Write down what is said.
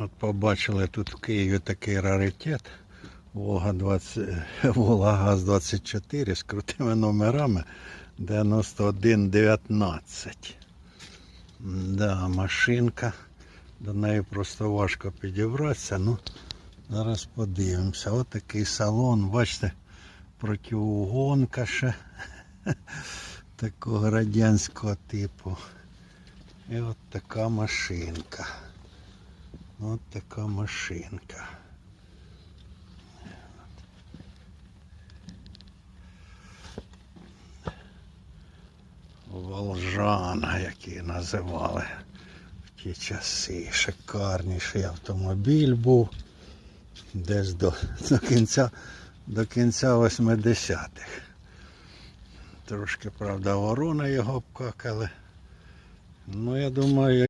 От побачили тут в Києві такий раритет. Волга 20, Волга ГАЗ 24 з крутими номерами 9119. Да, машинка. До неї просто важко підібратися. Ну, зараз подивимося. Ось такий салон, бачите, протиугонка ще такого радянського типу. І от така машинка. От така машинка. Волжана, як її називали в ті часи. Шикарніший автомобіль був. Десь до, до кінця до кінця 80-х. Трошки, правда, ворона його обкакали. Ну, я думаю,